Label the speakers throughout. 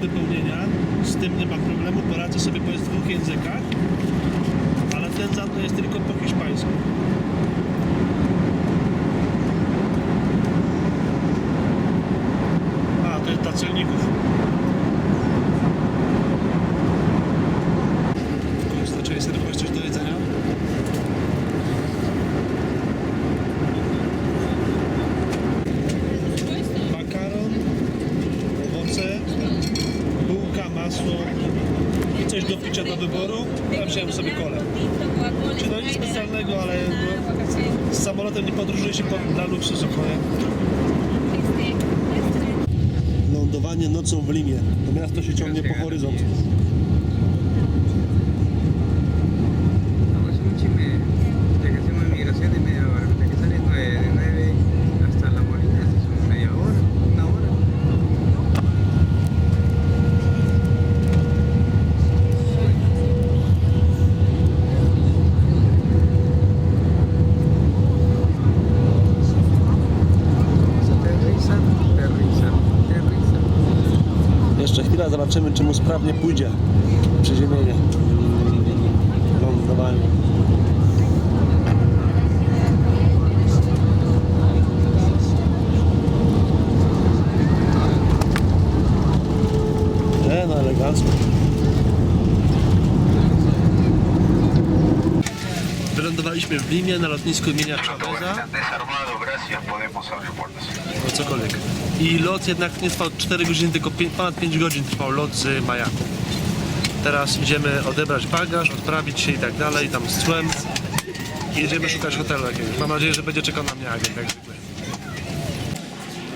Speaker 1: wypełnienia, z tym nie ma problemu, poradzę sobie po dwóch językach, ale ten za to jest tylko po hiszpańsku. A, to jest dla celników. Kurczę, czy jest masz coś do jedzenia? Makaron, owoce, bułka, masło i coś do picia do wyboru. Ja wziąłem sobie kolę. Czy to nic specjalnego, ale z samolotem nie podróżuje się po, dla luksusu, nie? Lądowanie nocą w Limie. To miasto się ciągnie po horyzont. Zobaczymy, czy mu sprawnie pójdzie przeziemienie. Lądowanie. Nie, no. Wylądowaliśmy w Limie na lotnisku imienia Chaveza. No cokolwiek. I lot jednak nie trwał 4 godziny, tylko pię- ponad 5 godzin trwał lot z Majaku. Teraz idziemy odebrać bagaż, odprawić się i tak dalej, tam z cłem. I jedziemy szukać hotelu jakiegoś. Mam nadzieję, że będzie czekał na mnie agent, jak zwykle.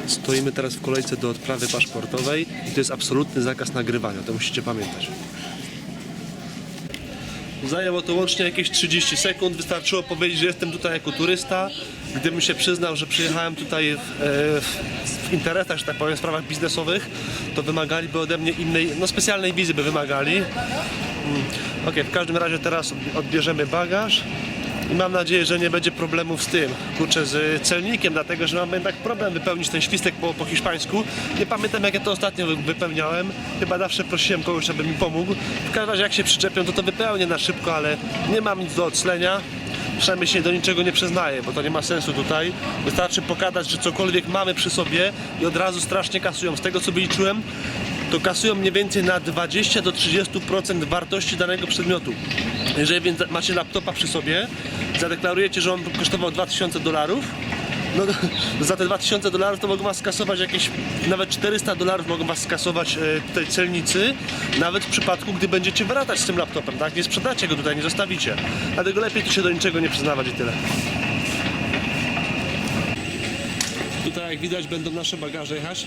Speaker 1: Stoimy teraz w kolejce do odprawy paszportowej i to jest absolutny zakaz nagrywania, to musicie pamiętać. Zajęło to łącznie jakieś 30 sekund. Wystarczyło powiedzieć, że jestem tutaj jako turysta. Gdybym się przyznał, że przyjechałem tutaj w, e, w, w interesach, że tak powiem, w sprawach biznesowych, to wymagaliby ode mnie innej, no specjalnej wizy by wymagali. Mm. Okej, w każdym razie teraz odbierzemy bagaż i mam nadzieję, że nie będzie problemów z tym, kurczę, z celnikiem, dlatego że mamy jednak problem wypełnić ten świstek po, po hiszpańsku. Nie pamiętam jak ja to ostatnio wy- wypełniałem, chyba zawsze prosiłem kogoś, żeby mi pomógł. W każdym razie jak się przyczepią, to to wypełnię na szybko, ale nie mam nic do oclenia. Przynajmniej się do niczego nie przyznaję, bo to nie ma sensu tutaj. Wystarczy pokazać, że cokolwiek mamy przy sobie i od razu strasznie kasują. Z tego co wyliczyłem, to kasują mniej więcej na 20 do 30% wartości danego przedmiotu. Jeżeli więc macie laptopa przy sobie, zadeklarujecie, że on kosztował 2000 dolarów, no za te 2000 dolarów to mogą was skasować jakieś, nawet 400 dolarów mogą was skasować e, tutaj celnicy, nawet w przypadku, gdy będziecie wracać z tym laptopem, tak? Nie sprzedacie go tutaj, nie zostawicie. Dlatego lepiej tu się do niczego nie przyznawać i tyle. Tutaj jak widać będą nasze bagaże jechać.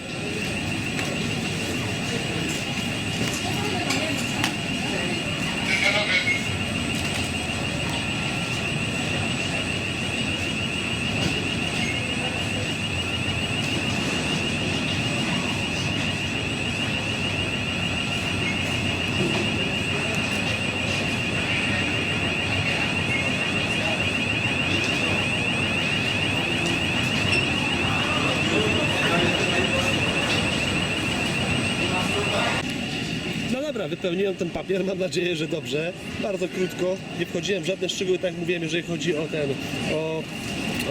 Speaker 1: Dobra, wypełniłem ten papier, mam nadzieję, że dobrze. Bardzo krótko, nie wchodziłem w żadne szczegóły, tak jak mówiłem, jeżeli chodzi o ten, o,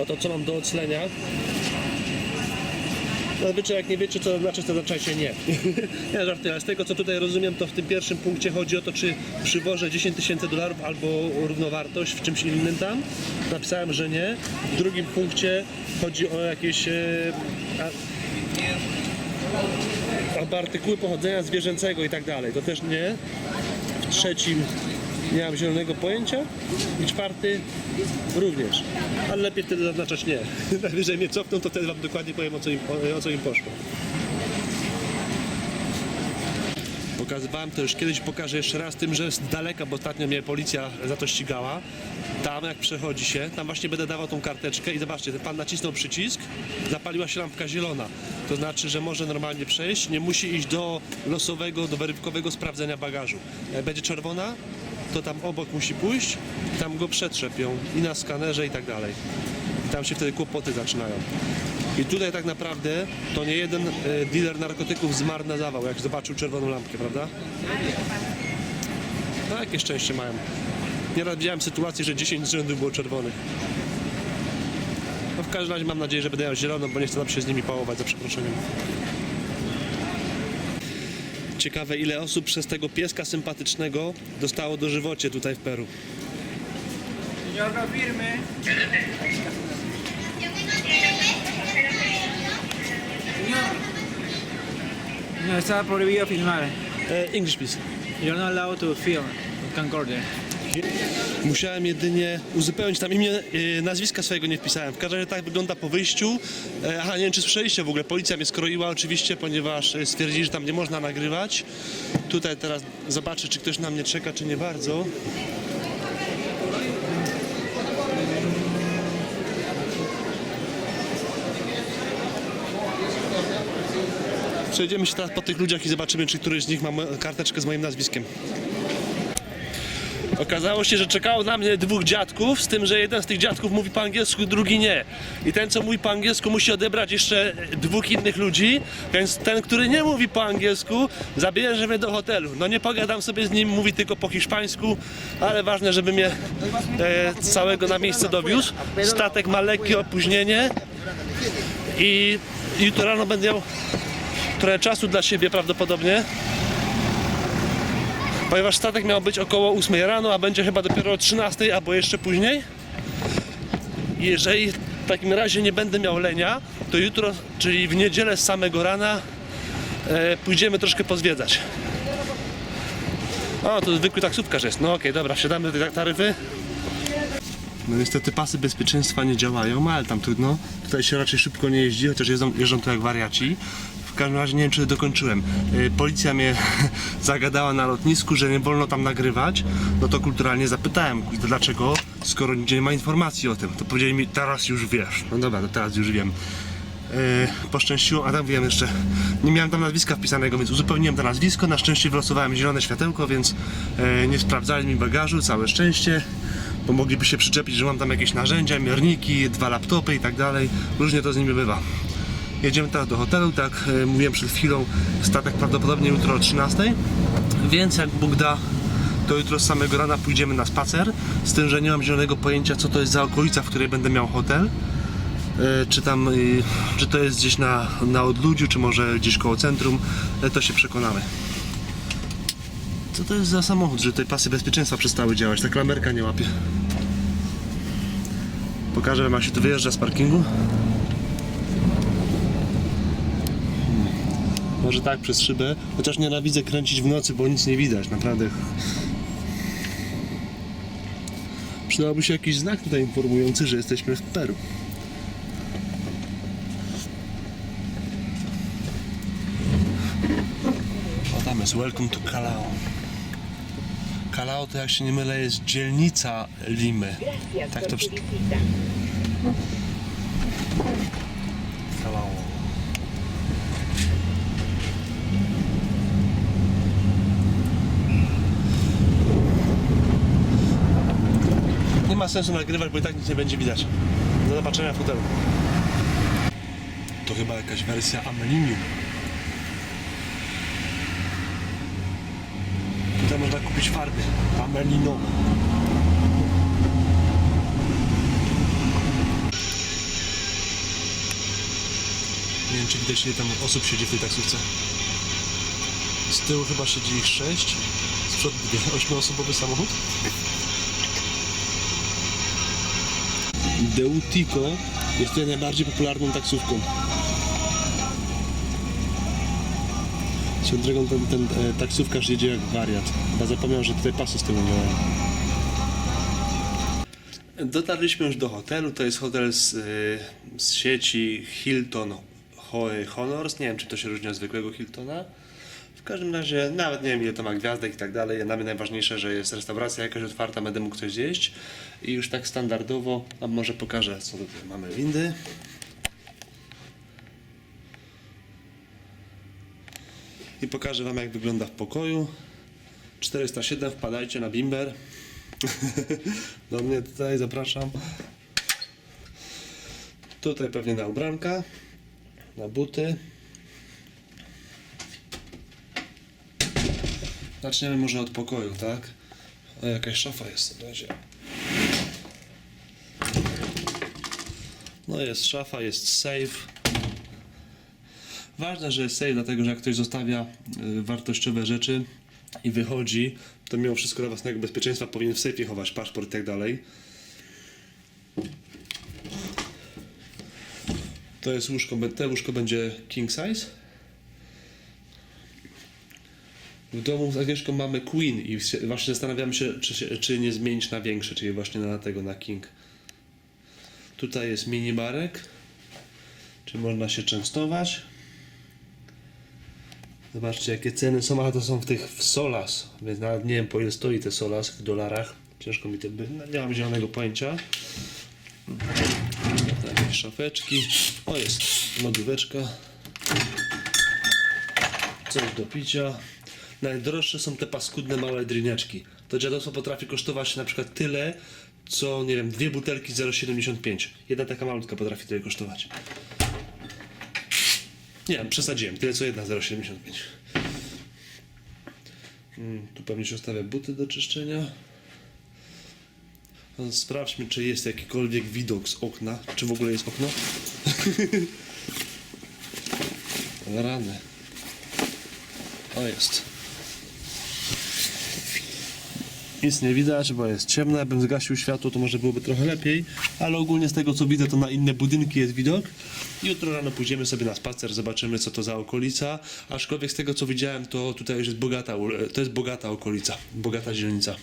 Speaker 1: o to, co mam do oclenia. No wiecie, jak nie wiecie, to znaczy, to znaczy nie. ja żartuję, ale z tego, co tutaj rozumiem, to w tym pierwszym punkcie chodzi o to, czy przywożę 10 tysięcy dolarów albo równowartość w czymś innym tam. Napisałem, że nie. W drugim punkcie chodzi o jakieś... E, a, albo artykuły pochodzenia zwierzęcego i tak dalej. To też nie. W trzecim nie mam zielonego pojęcia. I czwarty również. Ale lepiej wtedy zaznaczać nie. Najwyżej mnie cofną, to wtedy wam dokładnie powiem o co im, o co im poszło. Pokazywałem to już kiedyś, pokażę jeszcze raz tym, że z daleka, bo ostatnio mnie policja za to ścigała. Tam jak przechodzi się, tam właśnie będę dawał tą karteczkę i zobaczcie, ten pan nacisnął przycisk, zapaliła się lampka zielona. To znaczy, że może normalnie przejść, nie musi iść do losowego, do werywkowego sprawdzenia bagażu. Jak będzie czerwona, to tam obok musi pójść, tam go przetrzepią i na skanerze i tak dalej. I tam się wtedy kłopoty zaczynają. I tutaj tak naprawdę to nie jeden e, dealer narkotyków zmarnował, jak zobaczył czerwoną lampkę, prawda? No jakie szczęście mają. Nieraz widziałem sytuację, że 10 z rzędu było czerwonych. No w każdym razie mam nadzieję, że będę miał zieloną, bo nie chcę nam się z nimi pałować za przeproszeniem. Ciekawe ile osób przez tego pieska sympatycznego dostało dożywocie tutaj w Peru.
Speaker 2: Señor, no firme. No estaba prohibido filmar.
Speaker 1: E, English please.
Speaker 2: You're not allowed to film camcorder.
Speaker 1: Musiałem jedynie uzupełnić tam imię, e, nazwiska swojego nie wpisałem. W każdym razie tak wygląda po wyjściu. E, Aha, nie wiem czy słyszeliście w ogóle, policja mnie skroiła oczywiście, ponieważ e, stwierdzili, że tam nie można nagrywać. Tutaj teraz zobaczę, czy ktoś na mnie czeka, czy nie bardzo. Przejdziemy się teraz po tych ludziach i zobaczymy, czy któryś z nich ma karteczkę z moim nazwiskiem. Okazało się, że czekało na mnie dwóch dziadków, z tym, że jeden z tych dziadków mówi po angielsku, drugi nie. I ten, co mówi po angielsku, musi odebrać jeszcze dwóch innych ludzi, więc ten, który nie mówi po angielsku, zabierze mnie do hotelu. No nie pogadam sobie z nim, mówi tylko po hiszpańsku, ale ważne, żeby mnie e, całego na miejsce dowiózł. Statek ma lekkie opóźnienie i jutro rano będę miał trochę czasu dla siebie prawdopodobnie ponieważ statek miał być około 8 rano, a będzie chyba dopiero o 13 albo jeszcze później. Jeżeli w takim razie nie będę miał lenia, to jutro, czyli w niedzielę z samego rana e, pójdziemy troszkę pozwiedzać. O, to zwykły taksówkarz jest. No okej, dobra, wsiadamy do tej taryfy. No niestety pasy bezpieczeństwa nie działają, ale tam trudno. Tutaj się raczej szybko nie jeździ, chociaż jeżdżą, jeżdżą tu jak wariaci. W każdym razie nie wiem, czy dokończyłem. Yy, Policja mnie zagadała na lotnisku, że nie wolno tam nagrywać. No to kulturalnie zapytałem, dlaczego, skoro nigdzie nie ma informacji o tym. To powiedzieli mi, teraz już wiesz. No dobra, to teraz już wiem. Yy, poszczęściło, a tam wiem jeszcze, nie miałem tam nazwiska wpisanego, więc uzupełniłem to nazwisko. Na szczęście wylosowałem zielone światełko, więc yy, nie sprawdzali mi bagażu, całe szczęście. Bo mogliby się przyczepić, że mam tam jakieś narzędzia, mierniki, dwa laptopy i tak dalej. Różnie to z nimi bywa. Jedziemy teraz do hotelu, tak jak mówiłem przed chwilą, statek prawdopodobnie jutro o 13. Więc jak Bóg da, to jutro z samego rana pójdziemy na spacer. Z tym, że nie mam zielonego pojęcia, co to jest za okolica, w której będę miał hotel. E, Czy tam, y, czy to jest gdzieś na, na odludziu, czy może gdzieś koło centrum, e, to się przekonamy. Co to jest za samochód, że tutaj pasy bezpieczeństwa przestały działać? Ta klamerka nie łapie. Pokażę wam jak się tu wyjeżdża z parkingu. Może tak przez szybę, chociaż nienawidzę kręcić w nocy, bo nic nie widać, naprawdę. Przydałby się jakiś znak tutaj informujący, że jesteśmy w Peru. O jest Welcome to Calao. Calao to jak się nie mylę jest dzielnica Limy. Tak to przy... Calao. Nie ma sensu nagrywać, bo i tak nic nie będzie widać. Do zobaczenia w hotelu. To chyba jakaś wersja Amelinium. Tutaj można kupić farby. Amelino. Nie wiem, czy widać ile tam osób siedzi w tej taksówce. Z tyłu chyba siedzi ich sześć. Z przodu dwie. Ośmioosobowy samochód. Deutico jest tutaj najbardziej popularną taksówką. Swoją drogą ten, ten e, taksówkarz jedzie jak wariat. Chyba zapomniał, że tutaj pasy z tyłu nie mają. Dotarliśmy już do hotelu. To jest hotel z, e, z sieci Hilton Ho- Honors. Nie wiem, czy to się różni od zwykłego Hiltona. Każdym razie, nawet nie wiem, ile to ma gwiazdek i tak dalej. Dla mnie najważniejsze, że jest restauracja jakaś otwarta, będę mógł coś zjeść. I już tak standardowo, a może pokażę, co tutaj mamy. Windy. I pokażę Wam, jak wygląda w pokoju. 407, wpadajcie na bimber. Do mnie tutaj zapraszam. Tutaj pewnie na ubranka. na buty. Zaczniemy może od pokoju, tak? O, jakaś szafa jest na razie. No jest szafa, jest safe. Ważne, że jest safe, dlatego że jak ktoś zostawia y, wartościowe rzeczy i wychodzi, to mimo wszystko dla własnego bezpieczeństwa powinien w sejfie chować paszport i tak dalej. To jest łóżko, te łóżko będzie king size. W domu z Agnieszką mamy queen i właśnie zastanawiamy się, czy, czy nie zmienić na większe, czyli właśnie na tego, na king. Tutaj jest mini barek. Czy można się częstować? Zobaczcie jakie ceny są, ale to są w tych w Solas, więc nawet nie wiem po ile stoi te Solas w dolarach. Ciężko mi to by, no, nie mam zielonego pojęcia. Jakieś szafeczki. O jest lodóweczka. Coś do picia. Najdroższe są te paskudne małe drineczki. To dziadostwo potrafi kosztować na przykład tyle, co nie wiem, dwie butelki 0,75. Jedna taka malutka potrafi tyle kosztować. Nie wiem, przesadziłem. Tyle co jedna 0,75. Mm, tu pewnie się ustawia buty do czyszczenia. No, Sprawdźmy, czy jest jakikolwiek widok z okna. Czy w ogóle jest okno? Rany. O, jest. Nic nie widać, bo jest ciemno. Jakbym zgasił światło, to może byłoby trochę lepiej. Ale ogólnie z tego co widzę, to na inne budynki jest widok. Jutro rano pójdziemy sobie na spacer, zobaczymy co to za okolica. Aczkolwiek z tego co widziałem, to tutaj już jest bogata, to jest bogata okolica, bogata dzielnica.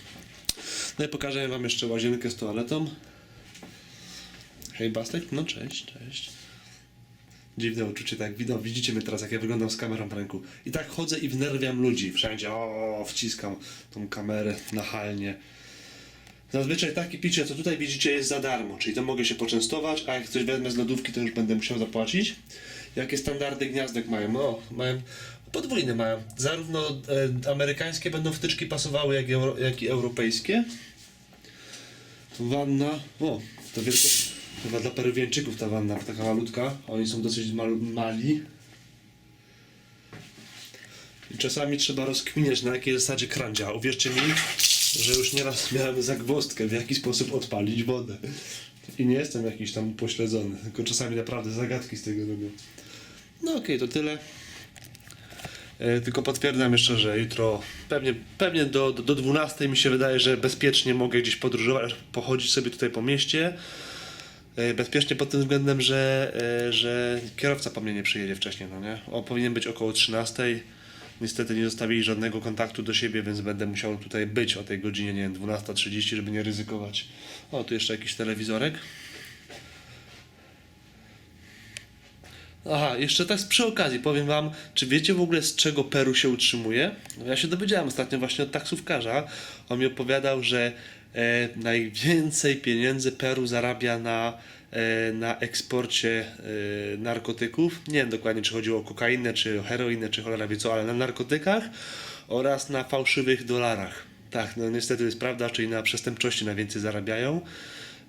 Speaker 1: No i pokażę wam jeszcze łazienkę z toaletą. Hej Bastek, no cześć, cześć. Dziwne uczucie, tak widno, widzicie mnie teraz, jak ja wyglądam z kamerą w ręku. I tak chodzę i wnerwiam ludzi wszędzie, o, wciskam tą kamerę nachalnie. Zazwyczaj takie picie, co tutaj widzicie, jest za darmo, czyli to mogę się poczęstować, a jak coś wezmę z lodówki, to już będę musiał zapłacić. Jakie standardy gniazdek mają? No, mają podwójne mają. Zarówno e, amerykańskie będą wtyczki pasowały, jak, euro, jak i europejskie. Wanna, o, to wielko, chyba dla peruwieńczyków ta wanna, taka malutka. Oni są dosyć mal, mali. I czasami trzeba rozkminiać, na jakiej zasadzie kran działa. Uwierzcie mi, że już nieraz miałem zagwozdkę, w jaki sposób odpalić wodę. I nie jestem jakiś tam pośledzony, tylko czasami naprawdę zagadki z tego robię. No okej, to tyle. E, Tylko potwierdzam jeszcze, że jutro pewnie, pewnie do, do, do 12 mi się wydaje, że bezpiecznie mogę gdzieś podróżować, pochodzić sobie tutaj po mieście. E, Bezpiecznie pod tym względem, że, e, że kierowca po mnie nie przyjedzie wcześniej, no nie? On powinien być około 13. Niestety nie zostawili żadnego kontaktu do siebie, więc będę musiał tutaj być o tej godzinie, nie wiem, 12.30, żeby nie ryzykować. O, tu jeszcze jakiś telewizorek. Aha, jeszcze tak przy okazji powiem wam, czy wiecie w ogóle z czego Peru się utrzymuje? No Ja się dowiedziałem ostatnio właśnie od taksówkarza. On mi opowiadał, że najwięcej pieniędzy Peru zarabia na, e, na eksporcie e, narkotyków. Nie wiem dokładnie, czy chodziło o kokainę, czy o heroinę, czy cholera wie co, ale na narkotykach oraz na fałszywych dolarach. Tak, no niestety jest prawda, czyli na przestępczości najwięcej zarabiają.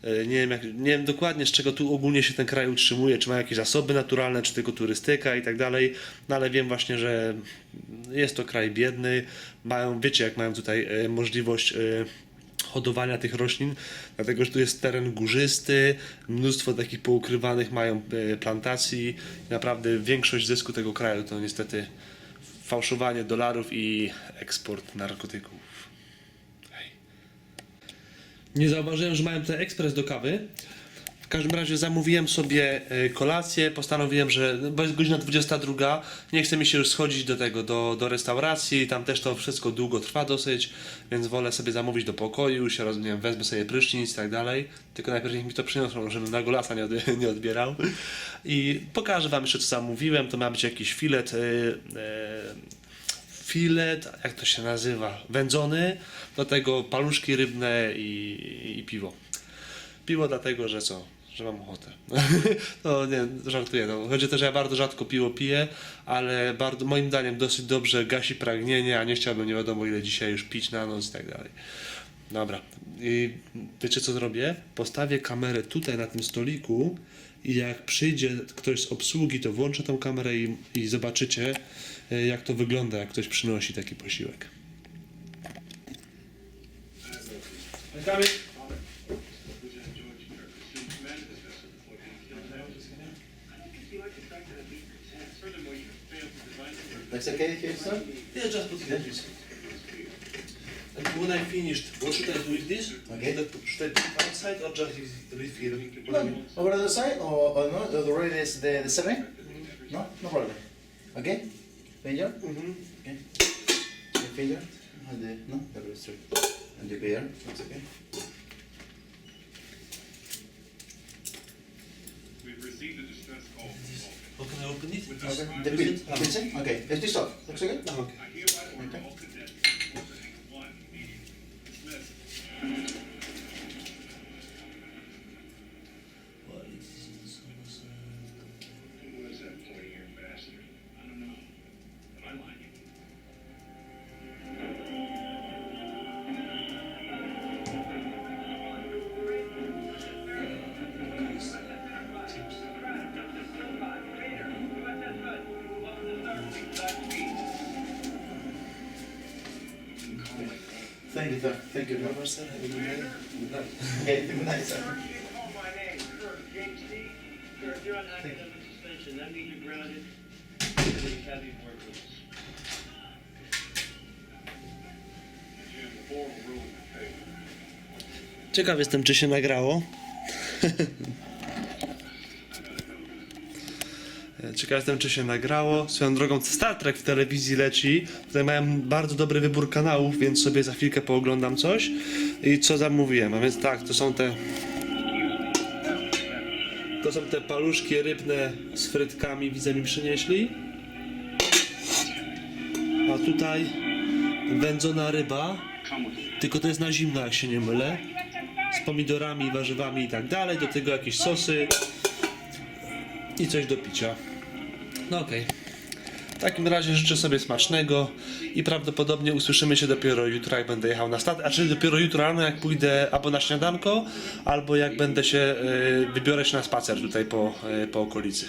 Speaker 1: E, Nie wiem, jak, nie wiem dokładnie z czego tu ogólnie się ten kraj utrzymuje, czy ma jakieś zasoby naturalne, czy tylko turystyka i tak dalej, no ale wiem właśnie, że jest to kraj biedny, mają, wiecie jak mają tutaj e, możliwość e, hodowania tych roślin, dlatego że tu jest teren górzysty, mnóstwo takich poukrywanych mają e, plantacji, naprawdę większość zysku tego kraju to niestety fałszowanie dolarów i eksport narkotyków. Hej. Nie zauważyłem, że mają ten ekspres do kawy. Każdym razie zamówiłem sobie e, kolację, postanowiłem, że bo jest godzina 22, nie chce mi się już schodzić do tego, do, do restauracji, tam też to wszystko długo trwa dosyć, więc wolę sobie zamówić do pokoju, się roz, nie wiem, wezmę sobie prysznic i tak dalej, tylko najpierw niech mi to przyniosą, żebym na golasa nie, od, nie odbierał. I pokażę wam jeszcze co zamówiłem, to ma być jakiś filet, e, e, filet, jak to się nazywa, wędzony, do tego paluszki rybne i, i piwo. Piwo dlatego, że co? Że mam ochotę. no nie, żartuję. No. Chodzi o to, że ja bardzo rzadko piwo piję, ale bardzo, moim zdaniem dosyć dobrze gasi pragnienie, a nie chciałbym nie wiadomo ile dzisiaj już pić na noc i tak dalej. Dobra. I wiecie co zrobię? Postawię kamerę tutaj na tym stoliku i jak przyjdzie ktoś z obsługi, to włączę tą kamerę i, i zobaczycie, e, jak to wygląda, jak ktoś przynosi taki posiłek.
Speaker 3: That's okay here, sir?
Speaker 1: Yeah, just put it like this. And when I finished, what should I do with this?
Speaker 3: Okay.
Speaker 1: Should I, should I put it outside or just refill?
Speaker 3: No, over the other side or, or no? The already is the, the seven? No, no problem. Okay? Finger?
Speaker 1: Mm-hmm.
Speaker 3: Okay. The finger? And the, no, the rest. And the beer, that's okay.
Speaker 4: We've received a distress call Hopen en niet. Dus, de, de, de, de, de, de, de,
Speaker 3: Thank you, sir. Thank you. very much. Okay, good night, sir.
Speaker 5: Call my name, sir, James T. Sir, if you're on academic suspension, that means you're grounded. Really heavy work rules.
Speaker 4: Jim, the board will rule in your favor.
Speaker 1: Ciekaw jestem, czy się nagrało. Ciekaw jestem, czy się nagrało. Swoją drogą Star Trek w telewizji leci. Tutaj mają bardzo dobry wybór kanałów, więc sobie za chwilkę pooglądam coś. I co zamówiłem? A więc tak, to są te... To są te paluszki rybne z frytkami, widzę mi przynieśli. A tutaj wędzona ryba, tylko to jest na zimno, jak się nie mylę z pomidorami, warzywami i tak dalej, do tego jakieś sosy i coś do picia. No okej. W takim razie życzę sobie smacznego i prawdopodobnie usłyszymy się dopiero jutro, jak będę jechał na statek, a czyli dopiero jutro rano, jak pójdę albo na śniadanko, albo jak będę się, y, wybiorę się na spacer tutaj po, y, po okolicy.